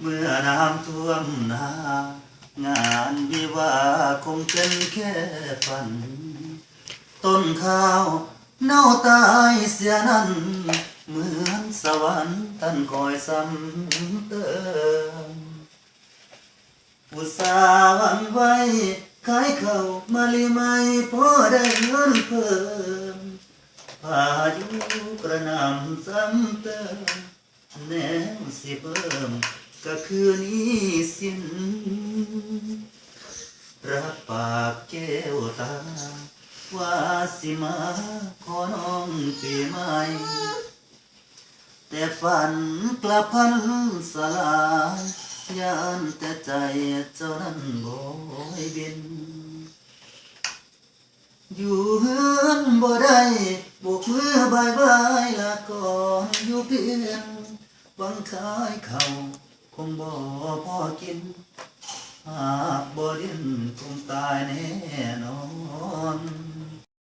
เมื่อน้ำท่วมนางานวิวาคงเป็นแค่ฝัน ต้นข้าวเน่าตายเสียนั้น เหมือนสวรรค์ท่านคอยซ้ำเติมอุตสาห์หวังไว้ขายเข้าวมาลีไม่พอได้เงินเพิ่มพายุกระนำซ้ำเติมแนวสิเพิ่ม ก็คือนี้สินรับปากแก้วตา ว่าสิมาขอน้องปีใหม่แต่ฝันกลับพันสลายยานแต่ใจเจ้านั้นโบยบิน อยู่เฮือนบ่ได้บกมือบายบายลาก่อนอยู่เพียงหวังขายเขา งบ่พอกิน หากบ่ดิ้นคงตายแน่นอน